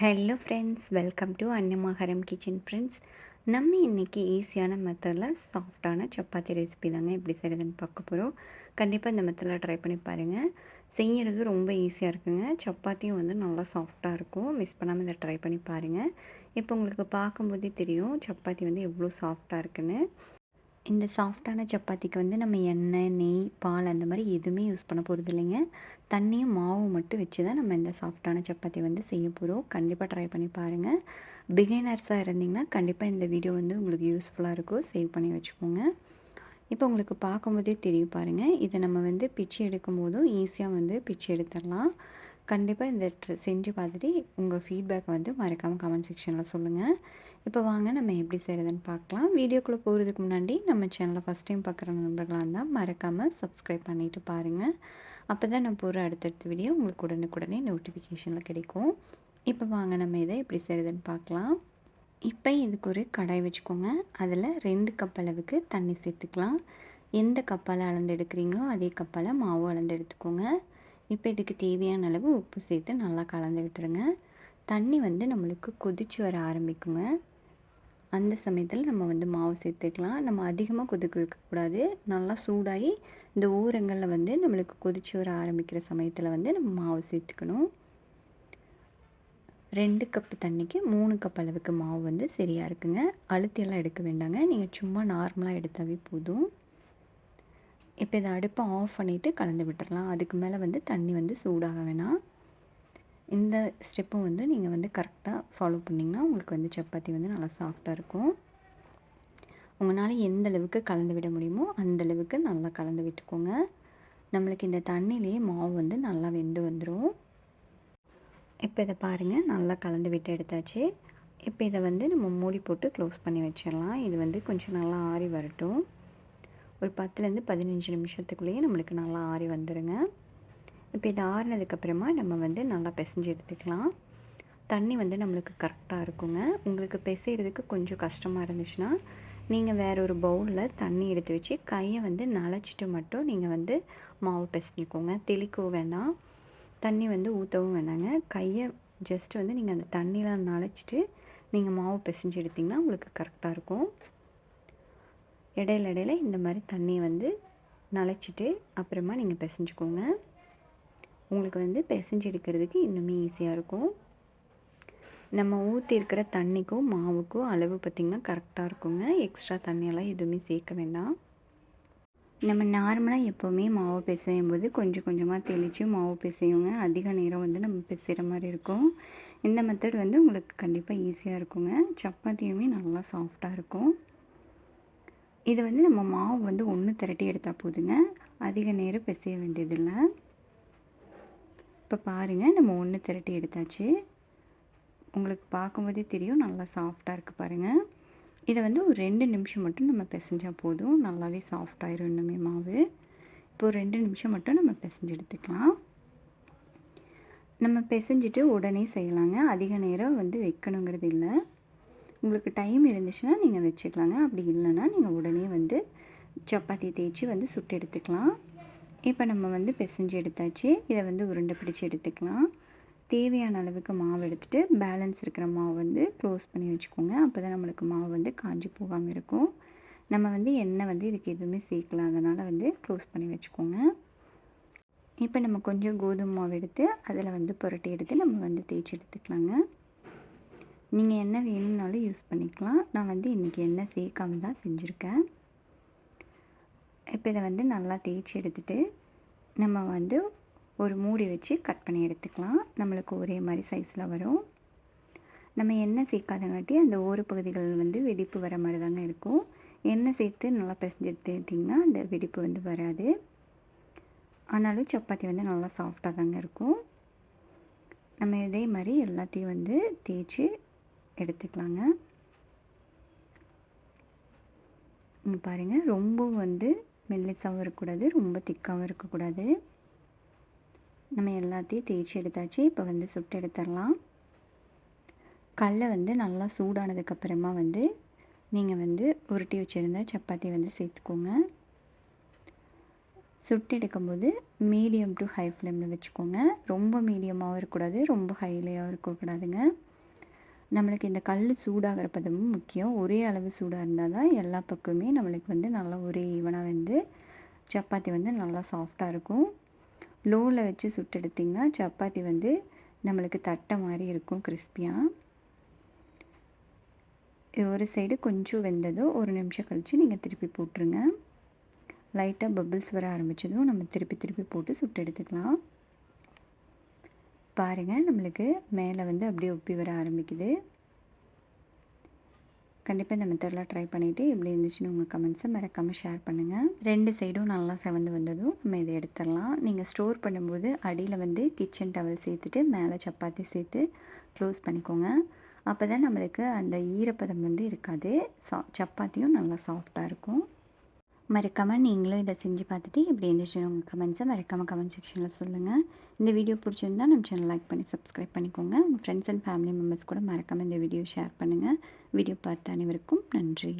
Hello friends welcome to Annamaharam kitchen friends நம்ம இன்றைக்கி ஈஸியான மெத்தடில் சாஃப்டான சப்பாத்தி ரெசிபி தாங்க எப்படி செய்கிறதுன்னு பார்க்க போகிறோம் கண்டிப்பாக இந்த மெத்தடில் ட்ரை பண்ணி பாருங்கள் செய்கிறது ரொம்ப ஈஸியாக இருக்குங்க. சப்பாத்தியும் வந்து நல்லா சாஃப்டாக இருக்கும். மிஸ் பண்ணாமல் இதை ட்ரை பண்ணி பாருங்கள் இப்போ உங்களுக்கு பார்க்கும்போதே தெரியும் சப்பாத்தி வந்து எவ்வளோ சாஃப்டாக இருக்குன்னு. இந்த சாஃப்டான சப்பாத்திக்கு வந்து நம்ம எண்ணெய் நெய் பால் அந்த மாதிரி எதுவுமே யூஸ் பண்ண போகிறது இல்லைங்க தண்ணியும் மாவும் மட்டும் வச்சு தான் நம்ம இந்த சாஃப்டான சப்பாத்தி வந்து செய்ய போகிறோம் கண்டிப்பாக ட்ரை பண்ணி பாருங்கள் பிகினர்ஸாக இருந்தீங்கன்னா கண்டிப்பாக இந்த வீடியோ வந்து உங்களுக்கு யூஸ்ஃபுல்லாக இருக்கும். சேவ் பண்ணி வச்சுக்கோங்க. இப்போ உங்களுக்கு பார்க்கும்போதே தெரியும் பாருங்கள் இதை நம்ம வந்து பிச்சு எடுக்கும் போதும் ஈஸியாக வந்து பிச்சு எடுத்துடலாம். கண்டிப்பாக இந்த செஞ்சு பார்த்துட்டு உங்கள் ஃபீட்பேக் வந்து மறக்காமல் கமெண்ட் செக்ஷனில் சொல்லுங்கள் இப்போ வாங்க நம்ம எப்படி செய்கிறதுன்னு பார்க்கலாம் வீடியோக்குள்ளே போகிறதுக்கு முன்னாடி நம்ம சேனலை ஃபஸ்ட் டைம் பார்க்குற நண்பர்களாக இருந்தால் மறக்காமல் சப்ஸ்கிரைப் பண்ணிவிட்டு பாருங்கள் அப்போ தான் நான் போகிற அடுத்தடுத்த வீடியோ உங்களுக்கு உடனுக்குடனே நோட்டிஃபிகேஷனில் கிடைக்கும். இப்போ வாங்க நம்ம இதை எப்படி செய்கிறதுன்னு பார்க்கலாம் இப்போ இதுக்கு ஒரு கடாய் வச்சுக்கோங்க. அதில் ரெண்டு கப் அளவுக்கு தண்ணி சேர்த்துக்கலாம். எந்த கப்பால் அளந்து எடுக்கிறீங்களோ அதே கப்பால் மாவு அளந்து எடுத்துக்கோங்க. இப்போ இதுக்கு தேவையான அளவு உப்பு சேர்த்து நல்லா கலந்து விட்டுருங்க. தண்ணி வந்து நம்மளுக்கு கொதிச்சு வர ஆரம்பிக்குங்க. அந்த சமயத்தில் நம்ம வந்து மாவு சேர்த்துக்கலாம். நம்ம அதிகமாக கொதிக்க வைக்கக்கூடாது. நல்லா சூடாகி இந்த ஊரங்களில் வந்து நம்மளுக்கு கொதிச்சு வர ஆரம்பிக்கிற சமயத்தில் வந்து நம்ம மாவு சேர்த்துக்கணும். ரெண்டு கப்பு தண்ணிக்கு மூணு கப் அளவுக்கு மாவு வந்து சரியாக இருக்குங்க. அழுத்தியெல்லாம் எடுக்க வேண்டாங்க. நீங்கள் சும்மா நார்மலாக எடுத்தாவே போதும். இப்போ இதை அடுப்பை ஆஃப் பண்ணிவிட்டு கலந்து விட்டுடலாம் அதுக்கு மேலே வந்து தண்ணி வந்து சூடாக வேணாம். இந்த ஸ்டெப்பும் வந்து நீங்கள் வந்து கரெக்டாக ஃபாலோ பண்ணிங்கன்னா உங்களுக்கு வந்து சப்பாத்தி வந்து நல்லா சாஃப்டாக இருக்கும். உங்களால் எந்த அளவுக்கு கலந்து விட முடியுமோ அந்தளவுக்கு நல்லா கலந்து விட்டுக்கோங்க. நம்மளுக்கு இந்த தண்ணியிலேயே மாவு வந்து நல்லா வெந்து வந்துடும் இப்போ இதை பாருங்கள் நல்லா கலந்து விட்டு எடுத்தாச்சு. இப்போ இதை வந்து நம்ம மூடி போட்டு க்ளோஸ் பண்ணி வச்சிடலாம். இது வந்து கொஞ்சம் நல்லா ஆறி வரட்டும். ஒரு பத்துலேருந்து பதினஞ்சு நிமிஷத்துக்குள்ளேயே நம்மளுக்கு நல்லா ஆறி வந்துடுங்க இப்போ இது ஆறினதுக்கப்புறமா நம்ம வந்து நல்லா பிசைஞ்சு எடுத்துக்கலாம். தண்ணி வந்து நம்மளுக்கு கரெக்டாக இருக்குங்க. உங்களுக்கு பிசைகிறதுக்கு கொஞ்சம் கஷ்டமாக இருந்துச்சுன்னா நீங்கள் வேற ஒரு பவுலில் தண்ணி எடுத்து வச்சு கையை வந்து நனைச்சிட்டு மட்டும் நீங்கள் வந்து மாவு பிசைஞ்சிக்கோங்க. தெளிக்கவும் வேண்டாம். தண்ணி வந்து ஊற்றவும் வேணாங்க. கையை ஜஸ்ட் வந்து நீங்கள் அந்த தண்ணியில் நனைச்சிட்டு நீங்கள் மாவு பிசைஞ்சு எடுத்திங்கன்னா உங்களுக்கு கரெக்டாக இருக்கும். இடையில இடையில இந்த மாதிரி தண்ணியை வந்து நனைச்சிட்டு அப்புறமா நீங்கள் பிசைஞ்சுக்கோங்க. உங்களுக்கு வந்து பிசைஞ்சு எடுக்கிறதுக்கு இன்னுமே ஈஸியாக இருக்கும். நம்ம ஊற்றி இருக்கிற தண்ணிக்கும் மாவுக்கும் அளவு பார்த்திங்கன்னா கரெக்டாக இருக்குங்க. எக்ஸ்ட்ரா தண்ணியெல்லாம் எதுவுமே சேர்க்க வேண்டாம். நம்ம நார்மலாக எப்போவுமே மாவு பிசையும் போது கொஞ்சம் கொஞ்சமாக தெளித்து மாவு பிசையுங்க. அதிக நேரம் வந்து நம்ம பிசைகிற மாதிரி இருக்கும். இந்த மெத்தட் வந்து உங்களுக்கு கண்டிப்பாக ஈஸியாக இருக்குங்க. சப்பாத்தியுமே நல்லா சாஃப்டாக இருக்கும். இது வந்து நம்ம மாவு வந்து ஒன்று திரட்டி எடுத்தால் போதுங்க. அதிக நேரம் பிசைய வேண்டியதில்லை. இப்போ பாருங்கள் நம்ம ஒன்று திரட்டி எடுத்தாச்சு. உங்களுக்கு பார்க்கும்போதே தெரியும் நல்லா சாஃப்டாக இருக்குது பாருங்கள் இதை வந்து ஒரு ரெண்டு நிமிஷம் மட்டும் நம்ம பிசைஞ்சால் போதும். நல்லாவே சாஃப்டாயிரும் இன்னுமே மாவு. இப்போ ரெண்டு நிமிஷம் மட்டும் நம்ம பிசைஞ்சு எடுத்துக்கலாம். நம்ம பிசைஞ்சிட்டு உடனே செய்யலாங்க. அதிக நேரம் வந்து வைக்கணுங்கிறது இல்லை. உங்களுக்கு டைம் இருந்துச்சுன்னா நீங்கள் வச்சுக்கலாங்க. அப்படி இல்லைன்னா நீங்கள் உடனே வந்து சப்பாத்தி தேய்ச்சி வந்து சுட்டு எடுத்துக்கலாம். இப்போ நம்ம வந்து பிசைஞ்சு எடுத்தாச்சு. இதை வந்து உருண்டை பிடிச்சி எடுத்துக்கலாம். தேவையான அளவுக்கு மாவு எடுத்துகிட்டு பேலன்ஸ் இருக்கிற மாவு வந்து க்ளோஸ் பண்ணி வச்சுக்கோங்க. அப்போ தான் நம்மளுக்கு மாவு வந்து காஞ்சி போகாமல் இருக்கும். நம்ம வந்து எண்ணெய் வந்து இதுக்கு எதுவுமே சேர்க்கலாம் அதனால் வந்து க்ளோஸ் பண்ணி வச்சுக்கோங்க. இப்போ நம்ம கொஞ்சம் கோதுமை மாவு எடுத்து அதில் வந்து புரட்டி எடுத்து நம்ம வந்து தேய்ச்சி எடுத்துக்கலாங்க. நீங்கள் என்ன வேணும்னாலும் யூஸ் பண்ணிக்கலாம். நான் வந்து இன்றைக்கி எண்ணெய் சேர்க்காம தான் செஞ்சுருக்கேன். இப்போ இதை வந்து நல்லா தேய்ச்சி எடுத்துகிட்டு நம்ம வந்து ஒரு மூடி வச்சு கட் பண்ணி எடுத்துக்கலாம். நம்மளுக்கு ஒரே மாதிரி சைஸில் வரும். நம்ம எண்ணெய் சேர்க்காதங்காட்டி அந்த ஓர பகுதிகள் வந்து வெடிப்பு வர மாதிரி தாங்க இருக்கும். எண்ணெய் சேர்த்து நல்லா பிசைஞ்சு எடுத்துக்கிட்டிங்கன்னா அந்த வெடிப்பு வந்து வராது. ஆனாலும் சப்பாத்தி வந்து நல்லா சாஃப்டாக தாங்க இருக்கும். நம்ம இதே மாதிரி எல்லாத்தையும் வந்து தேய்ச்சி எடுத்துக்கலாங்க. இங்கே பாருங்கள் ரொம்ப வந்து மெல்லிசாகவும் இருக்கக்கூடாது ரொம்ப திக்காகவும் இருக்கக்கூடாது. நம்ம எல்லாத்தையும் தேய்ச்சி எடுத்தாச்சு இப்போ வந்து சுட்டு எடுத்துடலாம். கல்லை வந்து நல்லா சூடானதுக்கப்புறமா வந்து நீங்கள் வந்து உருட்டி வச்சுருந்த சப்பாத்தி வந்து சேர்த்துக்கோங்க. சுட்டு எடுக்கும்போது மீடியம் டு ஹை ஃப்ளேமில் வச்சுக்கோங்க. ரொம்ப மீடியமாகவும் இருக்கக்கூடாது ரொம்ப ஹைலேயாகவும் இருக்கக்கூடாதுங்க. நம்மளுக்கு இந்த கல் சூடாகிற பதமும் முக்கியம். ஒரே அளவு சூடாக இருந்தால் தான் எல்லா பக்கமே நம்மளுக்கு வந்து நல்லா ஒரே ஈவனாக வந்து சப்பாத்தி வந்து நல்லா சாஃப்டாக இருக்கும். லோவில் வச்சு சுட்டெடுத்திங்கன்னா சப்பாத்தி வந்து நம்மளுக்கு தட்டை மாதிரி இருக்கும் கிறிஸ்பியாக ஒரு சைடு கொஞ்சம் வெந்ததும் ஒரு நிமிஷம் கழித்து நீங்கள் திருப்பி போட்டுருங்க. லைட்டாக பபிள்ஸ் வர ஆரம்பித்ததும் நம்ம திருப்பி திருப்பி போட்டு சுட்டு எடுத்துக்கலாம் பாருங்கள் நம்மளுக்கு மேலே வந்து அப்படியே ஒப்பி வர ஆரம்பிக்குது. கண்டிப்பாக இந்த மெத்தடெலாம் ட்ரை பண்ணிவிட்டு எப்படி இருந்துச்சுன்னு உங்கள் கமெண்ட்ஸை மறக்காமல் ஷேர் பண்ணுங்கள் ரெண்டு சைடும் நல்லா செவந்து வந்ததும் நம்ம இதை எடுத்துடலாம். நீங்கள் ஸ்டோர் பண்ணும்போது அடியில் வந்து கிச்சன் டவல் சேர்த்துட்டு மேலே சப்பாத்தி சேர்த்து க்ளோஸ் பண்ணிக்கோங்க. அப்போ தான் நம்மளுக்கு அந்த ஈரப்பதம் வந்து இருக்காது. சா சப்பாத்தியும் நல்லா சாஃப்டாக இருக்கும். மறக்காமல் நீங்களும் இதை செஞ்சு பார்த்துட்டு எப்படி இருந்துச்சு உங்கள் கமெண்ட்ஸை மறக்காமல் கமெண்ட் செக்ஷனில் சொல்லுங்கள் இந்த வீடியோ பிடிச்சிருந்தா நம்ம சேனல் லைக் பண்ணி சப்ஸ்கிரைப் பண்ணிக்கோங்க. உங்கள் ஃப்ரெண்ட்ஸ் அண்ட் ஃபேமிலி மெம்பர்ஸ் கூட மறக்காமல் இந்த வீடியோ ஷேர் பண்ணுங்கள் வீடியோ பார்த்த அனைவருக்கும் நன்றி.